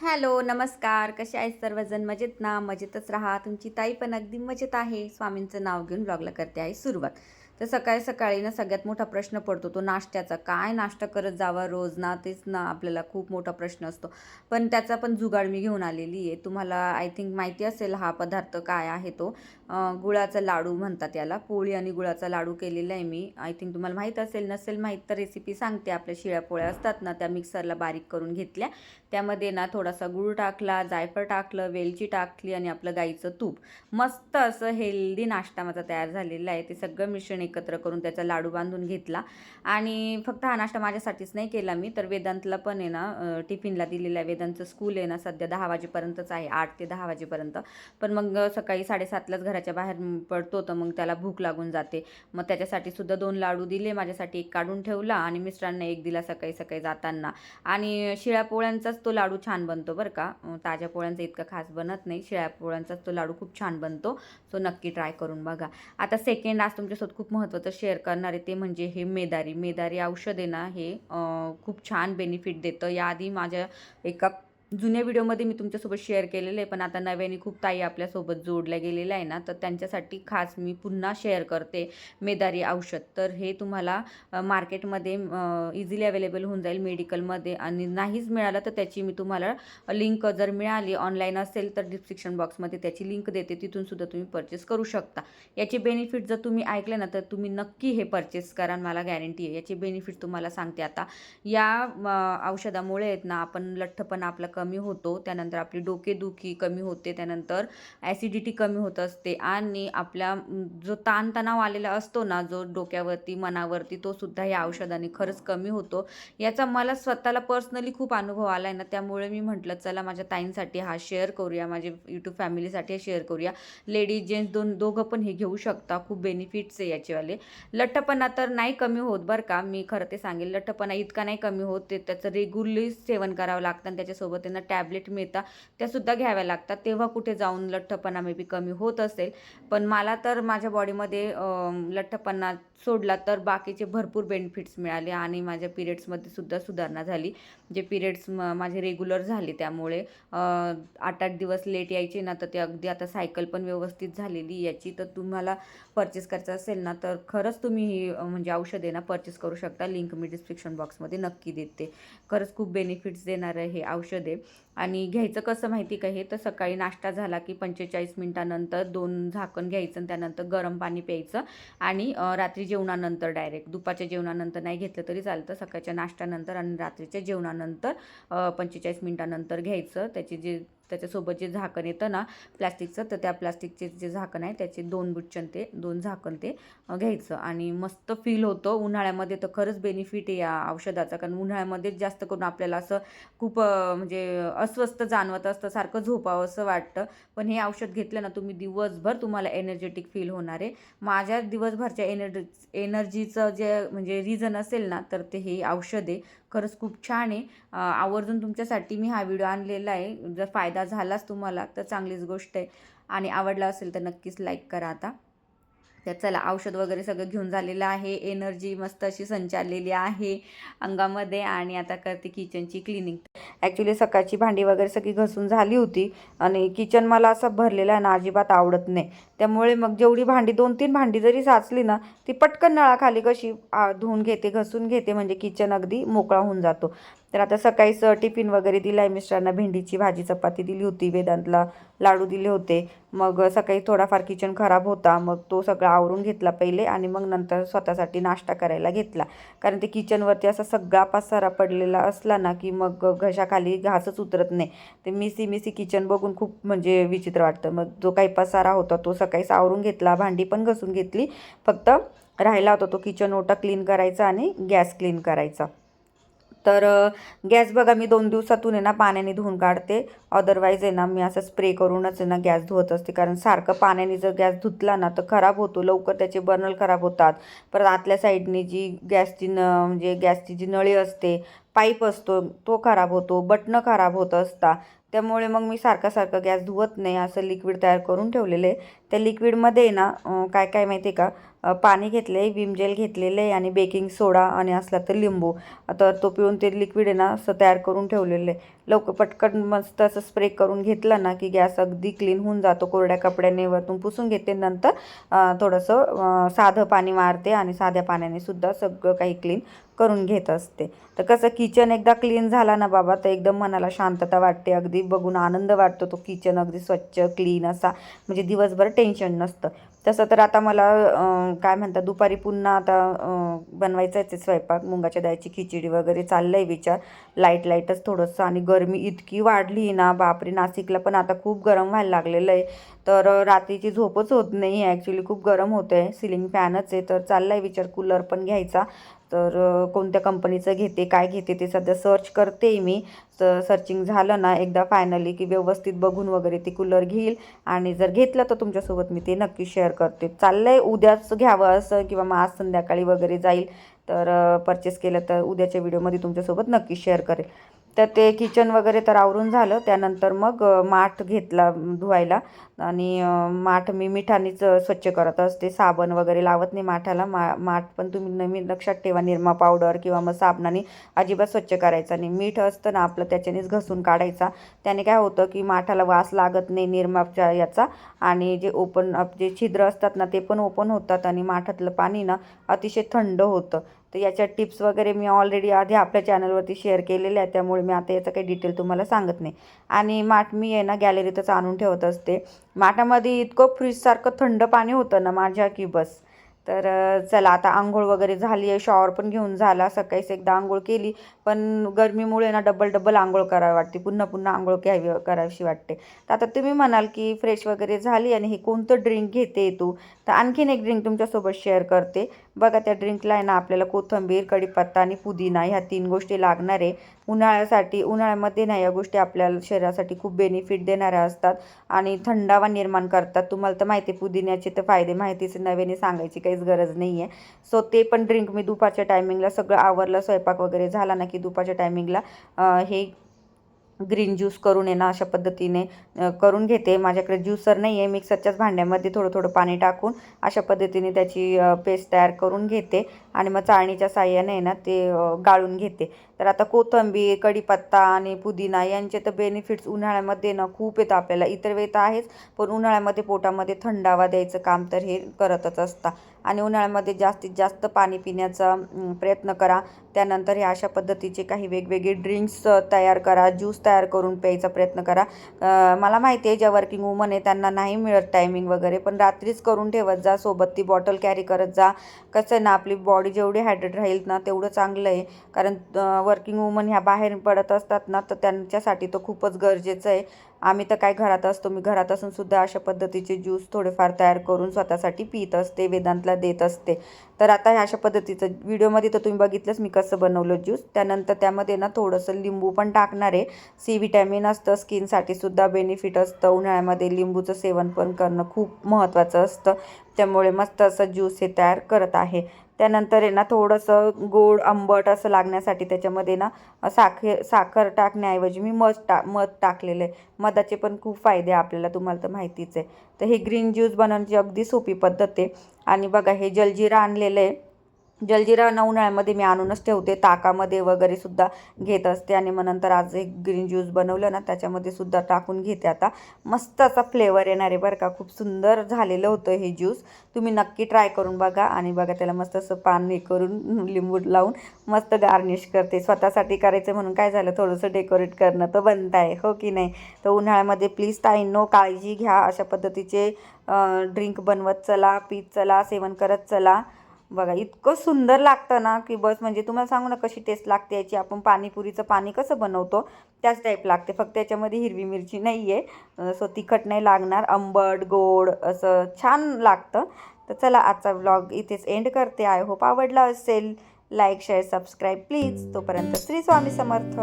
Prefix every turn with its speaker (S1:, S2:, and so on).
S1: Hello नमस्कार. कसे आहेत सर्वजण? मजेत ना? मजेतच राहा. तुमची ताई पण अगदी मजेत आहे. स्वामींचं नाव घेऊन ब्लॉगला करते आहे सुरुवात. तर सकाळी सकाळी ना सगळ्यात मोठा प्रश्न पडतो तो नाश्त्याचा. काय नाश्ता करत जावा रोज ना तेच ना आपल्याला खूप मोठा प्रश्न असतो. पण त्याचा पण जुगाड मी घेऊन आलेली आहे. तुम्हाला आय थिंक माहिती असेल हा पदार्थ काय आहे तो. गुळाचा लाडू म्हणतात याला. पोळी आणि गुळाचा लाडू केलेला आहे मी. आय थिंक तुम्हाला माहीत असेल नसेल माहीत तर रेसिपी सांगते. आपल्या शिळ्या पोळ्या असतात ना त्या मिक्सरला बारीक करून घेतल्या. त्यामध्ये ना थोडासा गुळ टाकला जायफळ टाकलं वेलची टाकली आणि आपलं गाईचं तूप. मस्त असं हेल्दी नाश्ता माझा तयार झालेला आहे. ते सगळं मिश्रण एकत्र करून त्याचा लाडू बांधून घेतला. आणि फक्त हा नाश्ता माझ्यासाठीच नाही केला मी तर वेदांतला पण आहे ना टिफिनला दिलेला आहे वेदांतचं स्कूल आहे ना सध्या दहा वाजेपर्यंतच आहे आठ ते दहा वाजेपर्यंत. पण मग सकाळी साडेसातलाच घराच्या बाहेर पडतो तर मग त्याला भूक लागून जाते. मग त्याच्यासाठी सुद्धा दोन लाडू दिले माझ्यासाठी एक काढून ठेवला आणि मिस्टरांना एक दिला सकाळी सकाळी जाताना. आणि शिळ्या पोळ्यांचाच तो लाडू छान बनतो बरं का. ताज्या पोळ्यांचा इतका खास बनत नाही शिळ्या पोळ्यांचाच तो लाडू खूप छान बनतो. सो नक्की ट्राय करून बघा. आता सेकंड आज तुमच्यासोबत खूप महत्त्वाचं शेअर करणार आहे ते म्हणजे हे मेदारी. मेदारी औषध आहे ना हे खूप छान बेनिफिट देतं. याआधी माझ्या एका जुन्या व्हिडिओमध्ये मी तुमच्यासोबत शेअर केलेलं आहे पण आता नव्याने खूप ताई आपल्यासोबत जोडल्या गेलेल्या आहे ना तर त्यांच्यासाठी खास मी पुन्हा शेअर करते मेदारी औषध. तर हे तुम्हाला मार्केटमध्ये इझिली अवेलेबल होऊन जाईल मेडिकलमध्ये आणि नाहीच मिळालं तर त्याची मी तुम्हाला लिंक जर मिळाली ऑनलाईन असेल तर डिस्क्रिप्शन बॉक्समध्ये त्याची लिंक देते तिथून सुद्धा तुम्ही परचेस करू शकता. याचे बेनिफिट जर तुम्ही ऐकले ना तर तुम्ही नक्की हे परचेस करा मला गॅरंटी आहे. याचे बेनिफिट तुम्हाला सांगते आता. या औषधामुळे आहेत ना आपण लठ्ठपणा आपलं कमी होतो त्यानंतर आपली डोकेदुखी कमी होते त्यानंतर ॲसिडिटी कमी होत असते आणि आपल्या जो ताणतणाव आलेला असतो ना जो डोक्यावरती मनावरती तो सुद्धा या औषधाने खरंच कमी होतो. याचा मला स्वतःला पर्सनली खूप अनुभव आला आहे ना त्यामुळे मी म्हटलं चला माझ्या ताईंसाठी हा शेअर करूया माझे यूट्यूब फॅमिलीसाठी शेअर करूया. लेडीज जेंट्स दोन दोघं पण हे घेऊ शकता खूप बेनिफिट्स आहे याचेवाले. लठ्ठपणा तर नाही कमी होत बरं का मी खरं ते सांगेल लठ्ठपणा इतका नाही कमी होत ते त्याचं रेग्युलरली सेवन करावं लागतं आणि त्याच्यासोबत त्यांना टॅबलेट मिळतात त्यासुद्धा घ्याव्या लागतात. तेव्हा कुठे जाऊन लठ्ठपणा मे बी कमी होत असेल. पण मला तर माझ्या बॉडीमध्ये लठ्ठपणा सोडला तर बाकीचे भरपूर बेनिफिट्स मिळाले आणि माझ्या पिरियड्समध्ये सुद्धा सुधारणा झाली. जे पिरियड्स माझे रेग्युलर झाले त्यामुळे आठ आठ दिवस लेट यायचे ना तर ते अगदी आता सायकल पण व्यवस्थित झालेली याची तर तुम्हाला परचेस करायचं असेल ना तर खरंच तुम्ही ही म्हणजे औषधे ना परचेस करू शकता. लिंक मी डिस्क्रिप्शन बॉक्समध्ये नक्की देते. खरंच खूप बेनिफिट्स देणारं हे औषधे. आणि घ्यायचं कसं माहिती का हे? तर सकाळी नाश्ता झाला की पंचेचाळीस मिनटानंतर दोन झाकण घ्यायचं आणि त्यानंतर गरम पाणी प्यायचं आणि रात्री जेवणानंतर डायरेक्ट दुपारच्या जेवणानंतर नाही घेतलं तरी चालतं. सकाळच्या नाश्त्यानंतर आणि रात्रीच्या जेवणानंतर पंचेचाळीस मिनटानंतर घ्यायचं. त्याचे जे त्याच्यासोबत जे झाकण येतं ना प्लॅस्टिकचं तर त्या प्लॅस्टिकचे जे झाकण आहे त्याचे दोन बुटचन ते दोन झाकण ते घ्यायचं. आणि मस्त फील होतं. उन्हाळ्यामध्ये तर खरंच बेनिफिट आहे या औषधाचा. कारण उन्हाळ्यामध्येच जास्त करून आपल्याला असं खूप म्हणजे अस्वस्थ जाणवत असतं सारखं झोपावं असं वाटतं. पण हे औषध घेतलं ना तुम्ही दिवसभर तुम्हाला एनर्जेटिक फील होणार आहे. माझ्या दिवसभरच्या एनर्जी एनर्जीचं जे म्हणजे रिझन असेल ना तर ते हे औषध आहे. खरंच खूप छान आहे. आवर्जून तुमच्यासाठी मी हा व्हिडिओ आणलेला आहे. जर फायदा झालाच तुम्हाला तर चांगलीच गोष्ट आहे. आणि आवडला असेल तर नक्कीच लाईक करा आता. तर चला औषध वगैरे सगळं घेऊन झालेलं आहे. एनर्जी मस्त अशी संचारलेली आहे अंगामध्ये आणि आता करते किचनची क्लिनिंग ॲक्च्युली सकाळची भांडी वगैरे सगळी घसून झाली होती आणि किचन मला असं भरलेलं आहे ना अजिबात आवडत नाही. त्यामुळे मग जेवढी भांडी दोन तीन भांडी जरी साचली ना ती पटकन नळाखाली कशी धुवून घेते घसून घेते म्हणजे किचन अगदी मोकळा होऊन जातो. तर आता सकाळीच टिफिन वगैरे दिला आहे मिस्टरांना भेंडीची भाजी चपाती दिली होती वेदांतला लाडू दिले होते. मग सकाळी थोडाफार किचन खराब होता मग तो सगळा आवरून घेतला पहिले आणि मग नंतर स्वतःसाठी नाश्ता करायला घेतला. कारण ते किचनवरती असा सगळा पसारा पडलेला असला ना की मग घशाखाली घासच उतरत नाही. ते मिसी मिसी किचन बघून खूप म्हणजे विचित्र वाटतं. मग जो काही पसारा होता तो सकाळी आवरून घेतला भांडी पण घसून घेतली. फक्त राहिला होता तो किचन ओटा क्लीन करायचा आणि गॅस क्लीन करायचा. तर गॅस बघा मी दोन दिवसातून आहे ना पाण्याने धुवून काढते. अदरवाईज आहे ना मी असं स्प्रे करूनच आहे ना गॅस धुवत असते. कारण सारखं पाण्याने जर गॅस धुतला ना तर खराब होतो. लवकर त्याचे बर्नल खराब होतात. परत आतल्या साईडने जी गॅसची न म्हणजे गॅसची जी नळी असते पाईप असतो तो खराब होतो. बटणं खराब होत असता. त्यामुळे मग मी सारखा सारखा गॅस धुवत नाही असं लिक्विड तयार करून ठेवलेलं आहे. त्या लिक्विडमध्ये ना काय काय माहिती आहे का पाणी घेतलं आहे विम जेल घेतलेलं आहे आणि बेकिंग सोडा आणि असला तर लिंबू. तर तो पिळून ते लिक्विड आहे ना असं तयार करून ठेवलेलं आहे. लवकर पटकन मस्त असं स्प्रे करून घेतलं ना की गॅस अगदी क्लीन होऊन जातो. कोरड्या कपड्याने वरतून पुसून घेते. नंतर थोडंसं साधं पाणी मारते आणि साध्या पाण्याने सुद्धा सगळं काही क्लीन करून घेत असते. तर कसं किचन एकदा क्लीन झाला ना बाबा तर एकदम मनाला शांतता वाटते. अगदी बघून आनंद वाटतो तो किचन अगदी स्वच्छ क्लीन असा. म्हणजे दिवसभर टेन्शन नसतं. तसं तर आता मला काय म्हणतात दुपारी पुन्हा आता बनवायचं आहे स्वयंपाक. मुंगाच्या डाळीची खिचडी वगैरे चाललं आहे विचार. लाइट लाईटच थोडंसं. आणि गरमी इतकी वाढली ना बापरे नाशिकला पण आता खूप गरम व्हायला लागलेलं आहे. तर रात्रीची झोपच होत नाही आहे. ॲक्च्युली खूप गरम होतं आहे. सिलिंग फॅनच आहे. तर चाललं आहे विचार कूलर पण घ्यायचा. तर कोणत्या कंपनीचं घेते काय घेते ते सध्या सर्च करते मी. तर सर्चिंग झालं ना एकदा फायनली की व्यवस्थित बघून वगैरे ते कूलर घेईल. आणि जर घेतलं तर तुमच्यासोबत मी ते नक्की शेअर करते. चाललं आहे उद्याच घ्यावं असं किंवा मग आज संध्याकाळी वगैरे जाईल. तर परचेस केलं तर उद्याच्या व्हिडिओमध्ये तुमच्यासोबत नक्की शेअर करेल. तर ते किचन वगैरे तर आवरून झालं. त्यानंतर मग माठ घेतला धुवायला. आणि माठ मी मिठानेच स्वच्छ करत असते. साबण वगैरे लावत नाही माठाला. मा माठ पण तुम्ही नवीन लक्षात ठेवा. निरमा पावडर किंवा मग साबणाने अजिबात स्वच्छ करायचा नाही. मीठ असतं ना आपलं त्याच्यानेच घसून काढायचा. त्याने काय होतं की माठाला वास लागत नाही निरमाच्या याचा. आणि जे ओपन जे छिद्र असतात ना ते पण ओपन होतात. आणि माठातलं पाणी ना अतिशय थंड होतं. तर याच्या टिप्स वगैरे मी ऑलरेडी आधी आपल्या चॅनलवरती शेअर केलेल्या आहेत. त्यामुळे मी आता याचं काही डिटेल तुम्हाला सांगत नाही. आणि माठ मी आहे ना गॅलरीतच आणून ठेवत असते. माठामध्ये इतकं फ्रीजसारखं थंड पाणी होतं ना माझ्या की बस. तर चला आता आंघोळ वगैरे झाली आहे. शॉवर पण घेऊन झाला. सकाळीच एकदा आंघोळ केली. पण गरमीमुळे ना डबल डबल आंघोळ करावी वाटते. पुन्हा पुन्हा आंघोळ घ्यावी करावीशी वाटते. तर आता तुम्ही म्हणाल की फ्रेश वगैरे झाली आणि हे कोणतं ड्रिंक घेते तू? तर आणखीन एक ड्रिंक तुमच्यासोबत शेअर करते. बघा त्या ड्रिंकला आहे ना आपल्याला कोथिंबीर कढीपत्ता आणि पुदिना ह्या तीन गोष्टी लागणार आहे. उन्हाळ्यासाठी उन्हाळ्यामध्ये ना या गोष्टी आपल्याला शरीरासाठी खूप बेनिफिट देणाऱ्या असतात आणि थंडावा निर्माण करतात. तुम्हाला तर माहिती आहे पुदिन्याचे तर फायदे माहितीच नव्याने सांगायची काहीच गरज नाही आहे सो ते पण ड्रिंक मी दुपारच्या टायमिंगला सगळं आवरलं स्वयंपाक वगैरे झाला ना की दुपारच्या टायमिंगला हे ग्रीन ज्यूस करून येणं अशा पद्धतीने करून घेते. माझ्याकडे ज्यूसर नाही आहे मिक्सरच्याच भांड्यामध्ये थोडं थोडं पाणी टाकून अशा पद्धतीने त्याची पेस्ट तयार करून घेते. आणि मग चाळणीच्या साह्याने ना ते गाळून घेते. तर आता कोथिंबीर कढीपत्ता आणि पुदिना यांचे तर बेनिफिट्स उन्हाळ्यामध्ये ना खूप येतं आपल्याला. इतर वेळ तर आहेच पण उन्हाळ्यामध्ये पोटामध्ये थंडावा द्यायचं काम तर हे करतच असतं. आणि उन्हाळ्यामध्ये जास्तीत जास्त पाणी पिण्याचा प्रयत्न करा. त्यानंतर हे अशा पद्धतीचे काही वेगवेगळे ड्रिंक्स तयार करा. ज्यूस तयार करून प्यायचा प्रयत्न करा. मला माहिती आहे ज्या वर्किंग वुमन आहे त्यांना नाही मिळत टायमिंग वगैरे पण रात्रीच करून ठेवत जा सोबत. ती बॉटल कॅरी करत जा. कसं आहे ना आपली बॉडी जेवढी हायड्रेट राहील ना तेवढं चांगलं आहे. कारण वर्किंग वुमन ह्या बाहेर पडत असतात ना तर त्यांच्यासाठी तो खूपच गरजेचं आहे. आम्ही तर काय घरात असतो मी घरात असून सुद्धा अशा पद्धतीचे ज्यूस थोडेफार तयार करून स्वतःसाठी पित असते वेदांतला देत असते. तर आता ह्या अशा पद्धतीचं व्हिडिओमध्ये तर तुम्ही बघितलंच मी कसं बनवलं ज्यूस त्यानंतर त्यामध्ये ना थोडंसं लिंबू पण टाकणार आहे. सी विटॅमिन असतं स्किनसाठी सुद्धा बेनिफिट असतं. उन्हाळ्यामध्ये लिंबूचं सेवन पण करणं खूप महत्त्वाचं असतं. त्यामुळे मस्त असं ज्यूस हे तयार करत आहे. त्यानंतर आहे ना थोडंसं गोड आंबट असं लागण्यासाठी त्याच्यामध्ये ना साखर साखर टाकण्याऐवजी मी मध टा मध टाकलेलं आहे. मधाचे पण खूप फायदे आपल्याला तुम्हाला तर माहितीच आहे. तर हे ग्रीन ज्यूस बनवण्याची अगदी सोपी पद्धत आहे. आणि बघा हे जलजिरा आणलेलं आहे. जलजिरा न उन्हाळ्यामध्ये मी आणूनच ठेवते. ताकामध्ये वगैरे सुद्धा घेत असते आणि मग नंतर आज एक ग्रीन ज्यूस बनवलं ना त्याच्यामध्ये सुद्धा टाकून घेते. आता मस्त असा फ्लेवर येणार आहे बरं का. खूप सुंदर झालेलं होतं हे ज्यूस तुम्ही नक्की ट्राय करून बघा आणि बघा त्याला मस्त असं पान हे करून लिंबू लावून मस्त गार्निश करते. स्वतःसाठी करायचं म्हणून काय झालं? थोडंसं डेकोरेट करणं तर बनत आहे हो की नाही? तर उन्हाळ्यामध्ये प्लीज ताईंनो काळजी घ्या. अशा पद्धतीचे ड्रिंक बनवत चला पीत चला सेवन करत चला. बघा इतकं सुंदर लागतं ना की बस म्हणजे तुम्हाला सांगू ना कशी टेस्ट लागते याची. आपण पाणीपुरीचं पाणी कसं बनवतो त्याच टाईप लागते. फक्त याच्यामध्ये हिरवी मिरची नाही आहे सो तिखट नाही लागणार. आंबट गोड असं छान लागतं. तर चला आजचा व्लॉग इथेच एंड करते. आय होप आवडला असेल. लाईक शेअर सबस्क्राईब प्लीज तोपर्यंत श्री स्वामी समर्थ.